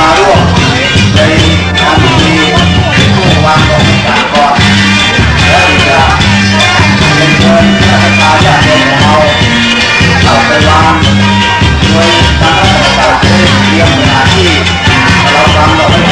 มาร่วมในงานพิธีผู้วางดอกไม้ก่อนแล้วจะเป็นเงินและพาญาติโยมของเราเราไปวางโดยการประกาศเตรียมสถานที่เราทำเรา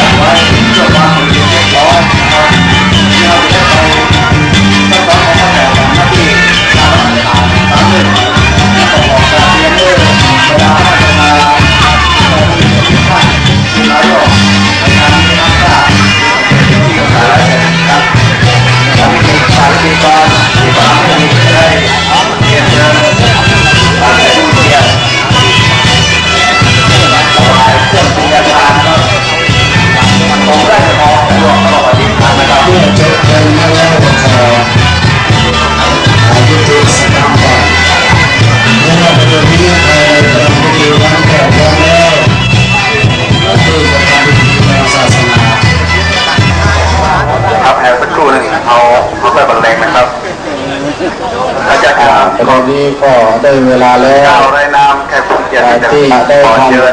ได้เวลาแล้เจ้าวไรนามแขกผู้เกียรติที่จะขอเชิญ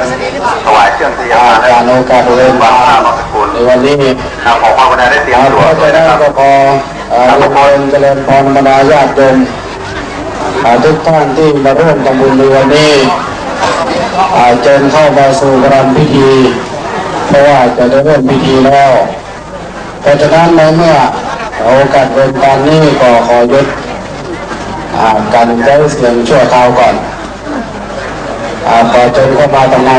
ถวายเครื่องเสียงอามาให้การโอกาสเรียนบาบางข้าวบางสกุลในวันนี้ครับขอความกรุณาได้เตรียมอาตัวเพราะด้วฉะยนั้นะนครับก็ขออ่าทุกคนเจริญพรบรรดาญาติโยมอ่าทุกท่านที่มาร่วมทำบุญในวันนี้อ่าเจิญเข้ามาสู่กรรมพิธี เพราะว่าจะได้เริ่มพิธีแล้วเพราะฉะนั้นในเมื่อโอกาสเป็นการนี้ก็ขอยุดอ่า การใช้เสียงชั่วคราวก่อนอาขอเชิญเข้ามาทำไม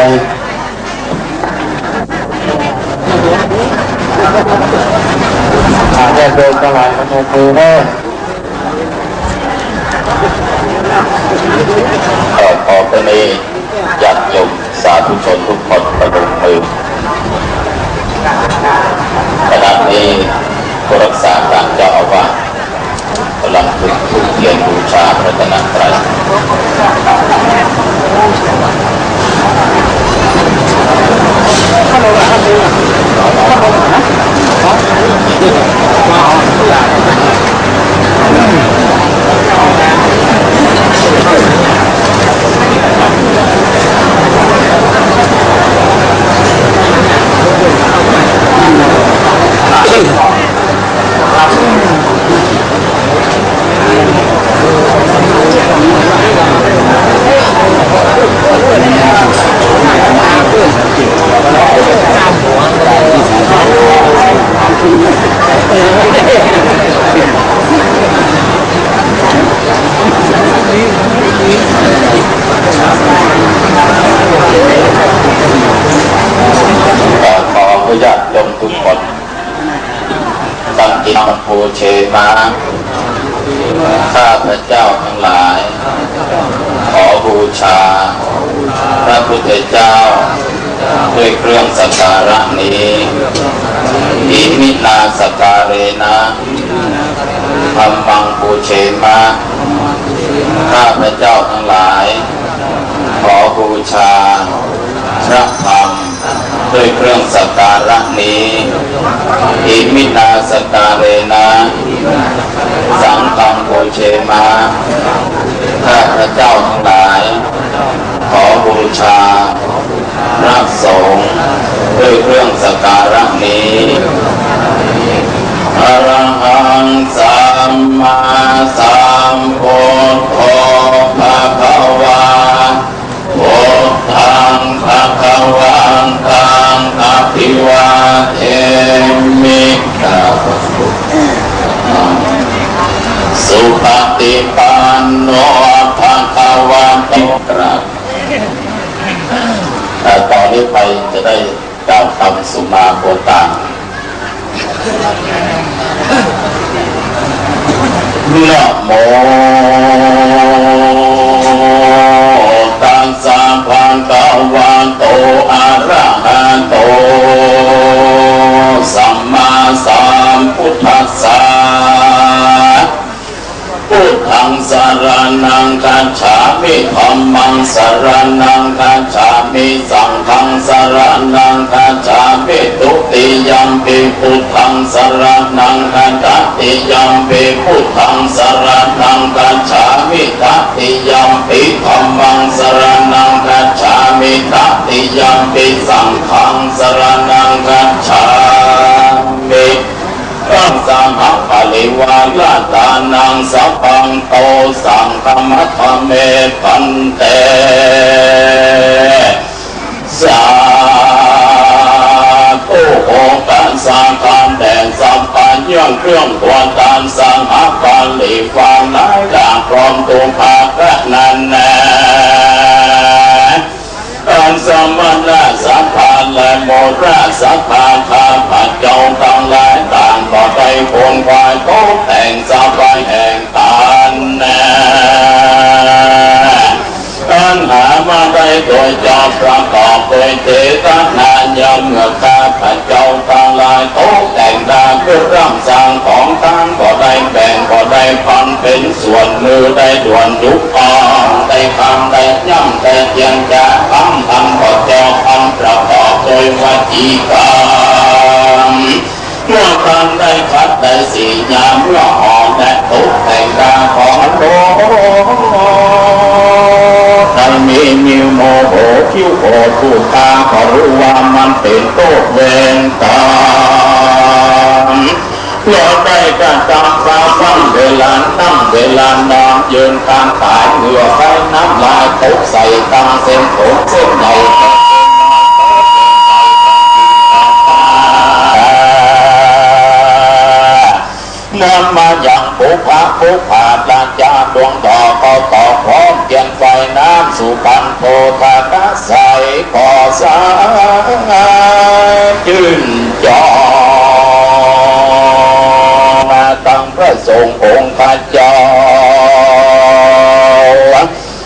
อาแยกเดินตลาดพนมมือแม่ขอขอพระเนญาติโยมสาธุชนทุกคนประดมมือขณะนี้ผู้รักษาการเจ้าอาวาสกำลังฝึกทุกเทียน บูชาพระตนตรัยขอขอพระญาติโยมทุกคนตั้ง จิตโพเชมาข้าพระเจ้าทั้งหลาย ขอบูชา พระพุทธเจ้า ด้วยเครื่องสักการะนี้อิมินาสกการเรนะธรรมังปูเชมาข้าพระเจ้าทั้งหลาย ขอบูชา พระธรรม ด้วยเครื่องสักการะนี้อิมินาสกการเรนะสังฆังปูเชมาข้าพระเจ้าทั้งหลาย ขอบูชาพระสงฆ์ด้วยเครื่องสักการะนี้อรหังสัมมาสัมพุทโธภะคะวาพุทธังภะคะวัน ปฏิปันโนภะคะวะโตกราบต่อนนี้ไปจะได้กล่าวคำสุมาโกตานะโม รนังกัจามิสังฆังสรนังกัจามิทุติยัมปิพุทธังสรนังกัจติยัมปิพุทธังสรนังกัจามิตติยัมปิธัมมังสรนังกัจามิมิตติยังปิสังฆังสรนังกัจามิรังสังฆปะลิวาลาตานังสัพพ โตสังฆมัทเมปันเตสาธุโอการสร้างการแดงสัมปันย่องเครื่องตัวตามสังหาการหลีฟังหลายอย่างพร้อมตัวภาคนันแน่การสมณะสัพพานและโมราสัพพานข้าพเจ้าทั้งหลายต่างก็ได้ผลควาย โดยจอบประกอบโดยเจตนายังเมื่อข้าพเจ้าทั้งหลายโตแต่งดาคือร่างสร้างของท่านก็ได้แบ่งก็ได้พันเป็นส่วนมือได้ด่วนยุกอ่อนได้คำได้ย่ำได้เทียงจะคำทำก็เจ้าคำประกอบโดยวจีกรรมเมื่อครั้งได้คัดได้สียามเมื่อหอมและตุกแต่งกาของโลได้ มีมิวโมโหคิ้วโหทูตาก็รู้ว่ามันเป็นโตเวรกรรมเราได้การตามฟ้าฟังเวลานั่งเวลานอนยืนทางตายเหงื่อไฟน้ำลายตกใส่ตาเส้นผมเส้นใหญ่นำมาอย่างปุพะปุผาลาจาดวงต่อก็ต่อพร้อ เพียงไฟน้ำสุปันโพธากาใสก่อสายจื่นจอมาตั้งพระสงฆ์องค์ขาเจ้า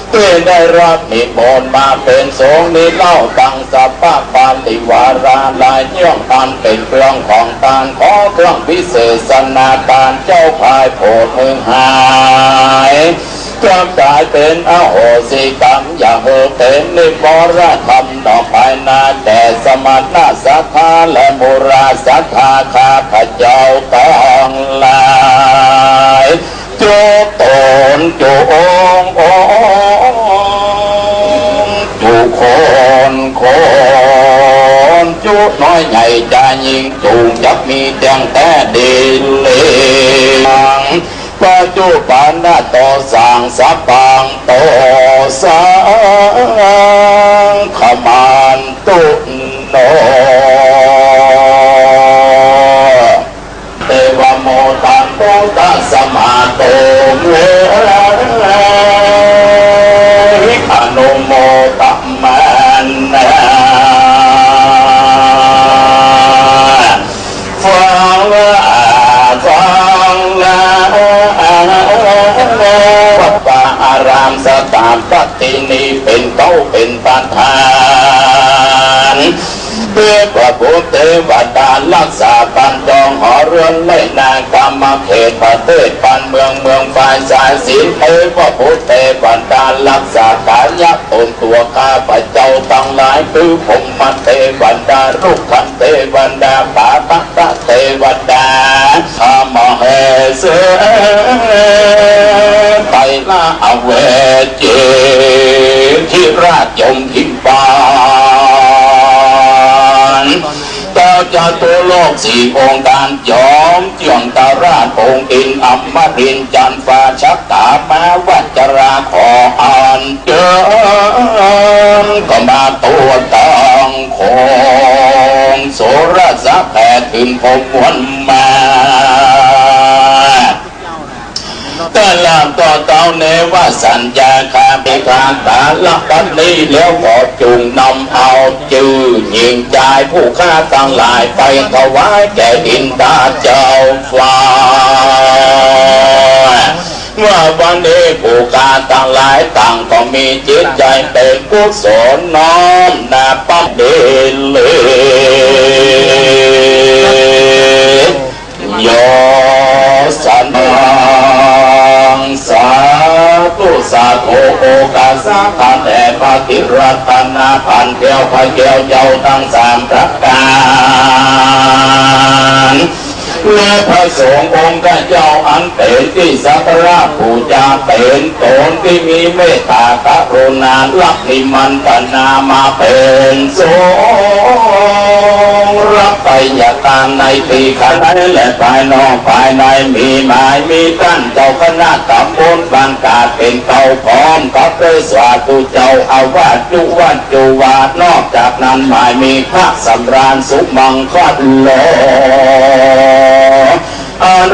เพื่อได้รับนิมนต์มาเป็นสงฆ์นี้เล่าตั้งสัพพะปาติวาราลายย่องตานเป็นเครื่องของตานขอเครื่องวิเศษนาการเจ้าพายโพดมือหาย กลับกลายเป็นอโหสิกรรมอย่าเฮอเป็นนิมรธรรมต่อไปนาแต่สมณะสัทธาและมุราสัทธาข้าพเจ้าต้องลายจุตนจุององจุคนคนจุน้อยใหญ่จะยิงจูงจับมีแจงแต่ดินเลง ปัจจุบันนาโตสังสัปังโตสังขมันตุโนเทวโมตันโตตัสมาโตเม สถานปฏินีเป็นเก้าเป็นประธา พระพุทธเทวดารักษาปันจองหอเรือนในนางกรรมเขตประเทศปันเมืองเมืองฝ่ายสายศีลเพื่อพระพุทธเทวดารักษากายะตนตัวข้าพเจ้าทั้งหลายคือผมมาเทวันดารุกขันเทวันดาปาปะตะเทวดาธรรมเหเสไปละอเวเจที่ราชยมพิมพาน เจาตัวโลกสี่องค์การยอมเจียงตาราชองค์อินอัมรินจันฟ้าชักตามาวัจราขออ่านเจอก็มาตัวตังของโสรสะแผ่ขึ้นพวันมา ตะ ลาต่อเต้าเนว่าสัญญาคาเบคาตาลักกันนี้แล้วก็จุงนำเอาจือยิงใจผู้ฆ่าตั้งหลายไปถวายแก่ดินตาเจ้าฟ้าเมื่อวันนี้ผู้ฆ่าตั้งหลายต่างก็มีจิตใจเป็นกุศลน้อมนาปั๊บเดเลยโยสันนัง สาธุสาโกโอกาสาพันแต่ปากิรัตนาพันเกียวพเกียวเจ้าทั้งสามประการ และพระสงฆ์องค์เจ้าอันเป็นที่สักการะบูชาเป็นตนที่มีเมตตากรุณาลักนิมันตนามาเป็นสงรับไปอย่าการในปีขันและภายนอกภายในมีหมายมีกั้นเจ้าคณะตำบลบางกาเป็นเก่าพร้อมกับด้วยสวาตุเจ้าอาวาสจุวัดจุวาดนอกจากนั้นหมายมีพระสำราญสุมังคดโลอ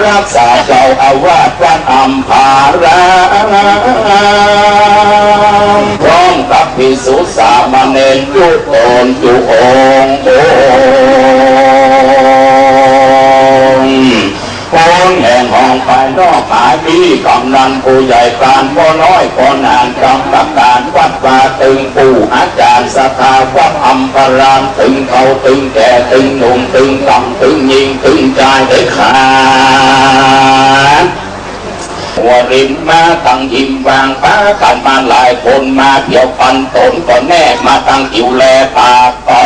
รักษาเจ้าอาวาสวัดอัมพารามพร้อมกับพิสุสามเณรจุโอนจุองโอ งค์แห่งห้องภายนอกหายมีกำนันผู้ใหญ่การพ่อน้อยพ่อนานกำกับการวัดป่าตึงปู่อาจารย์สถาวัดอัมพรามตึงเขาตึงแก่ตึงหนุ่มตึงต่ำตึงยิงตึงใจได้ขาดหัวริมมาตั้งหิมวางป้ากันมาหลายคนมาเกี่ยวพันตนก็แน่มาตั้งหิวแลปากปอ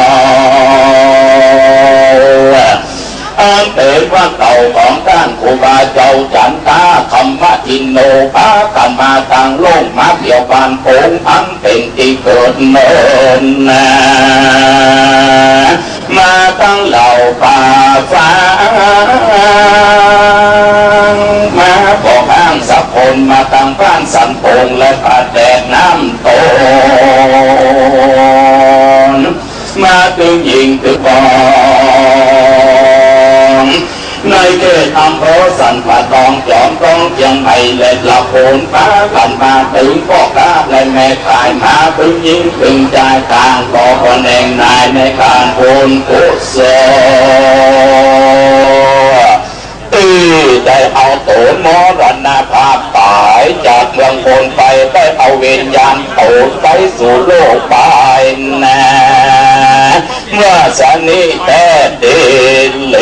อันเป็นว่าเก่าของท่านครูบาเจ้าจันตาคำว่าอินโนปากันมาตั้งโลกมาเกี่ยวพันโงอันเป็นที่เกิดเนินนามาตั้งเหล่าป่าฟ้ามาบอกห้างสับคนมาตั้งบ้านสันโปงและผาแดดน้ำโตนมาตึงยิงตึกบอง ในเขตอำเภอสันผาตองจอมต้องเชียงใหม่และละโคนป้ากันมาถึงพ่อกาและแม่ขายมาตึงยิงตึงใจายต่างก่อคนเองนายในการโอนกุศลตีได้เอาโตนมรณภาพตายจากเมืองคนไปได้เอาเวียญญาณโตนไปสู่โลกไปแนะเมื่อสันิแต่เดเล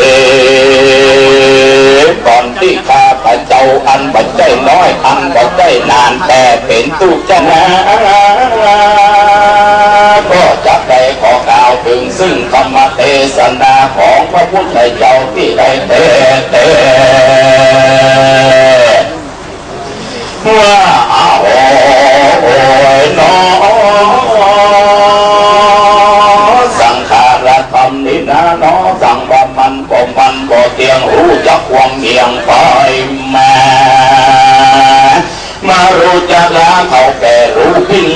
ก่อนที่ข้าพระเจ้าอันบัดใจน้อยอันบัดใจนานแต่เป็นตุจนาก็จะไปขอกล่าวถึงซึ่งธรรมเทศนาของพระพุทธเจ้าที่ได้เทศเทศ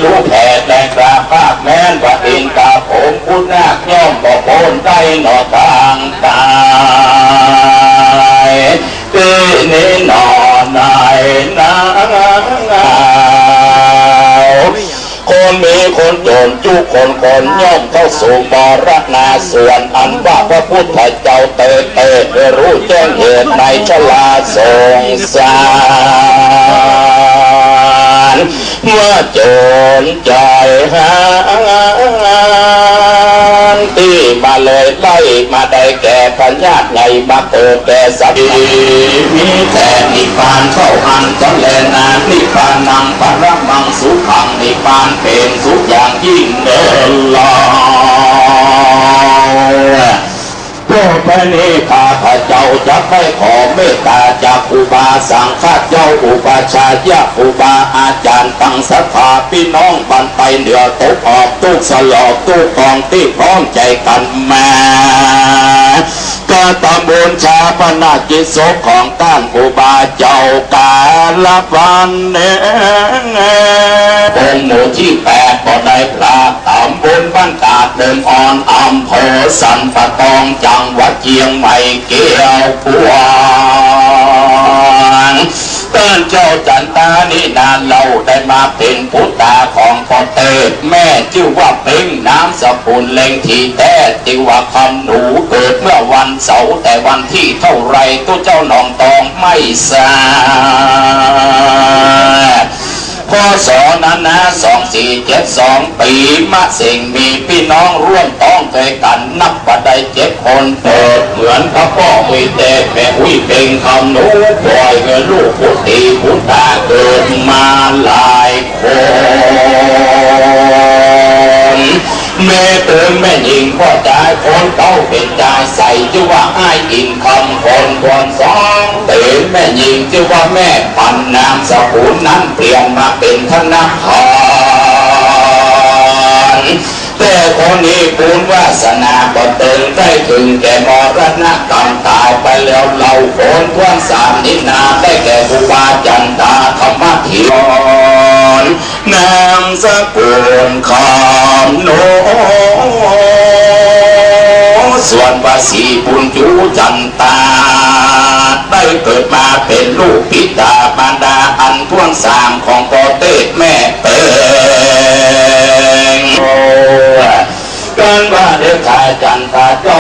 รู้แผ่แต่กราภาคแม้นว่าอินกาผมพุทธนาคย่อมบ่โพนใจหนอทางตายตีนี้หนอนายนาคนมีคนโจรจุคนคนย่อมเข้าสู่บรนาส่วนอันว่าพระพุทธเจ้าเตเตรู้แจ้งเหตุในชลาสงสาร มื่อโจรใจหานที่มาเลยไล่มาได้แก่พญาติใหญ่มาเกิดแก่สัตว์มีแต่นิพานเข้าอันจนแลนานิพานังปรมังสุขังนิพานเป็นสุขอย่างยิ่งเดินลอยโปรด พระเนข้าพระเจ้าจะไม่ขอเมตตาจากอุบาสังฆเจ้าอุปชายะอุบาอาจารย์ตั้งสภาพี่น้องบันไปเหนือตกออกตุกสลอกตุกกองที่พร้อมใจกันมา กตบุญชาปนากิจศพของต้านอุบาเจ้ากาลวันเนองหมู่ที่แปดก็ได้พระตำบลบ้านตาดเดิมอ่อนอำเภอสันปะตองจังหวัดเชียงใหม่เกี่ยวพว เจ้าจันตานี่นานเราได้มาเป็นพุทธาของพ่อเตดแม่ชื่อว่าเป็งน้ำสกุลเล็งทีแต่ติว่าคำหนูเกิดเมื่อวันเสาร์แต่วันที่เท่าไรตัวเจ้าหนองตองไม่ทราบพศนั้นนะสองสี่เจ็ดสองปีมะเสิงมีพี่น้องร่วมต้องเคยกันนับว่าได้เจ็ดคนเปิดเหมือนพระพ่อวิเต แม่วิเป็นคำนูปล่อยเงินลูกพุทธีพุทธาเกิดมาหลายคนแม่เติมแม่หญิงพ่อจ่ายคนเต้าเป็นจาใส่ชื่ว่าไอ้ายอินคำคนคนสองเต็มแม่หญิงชื่ว่าแม่ปันนามสกุลนั้นเปลี่ยนมาเป็นธนาคารแต่คนนี้บุญวาสนาก็เติมได้ถึงแก่มรณะกรรมตายไป แล้วเราคนทวนสามนินาได้แก่บุบาจันตาธรรมธิรนนามสกุลคำโนส่วนภาษีบุญจูจันตา ได้เกิดมาเป็นลูกพิตาบารดาอันท่วงสามของปอเต้แม่เปิงการว่าเด็กชายจันตาเจ้า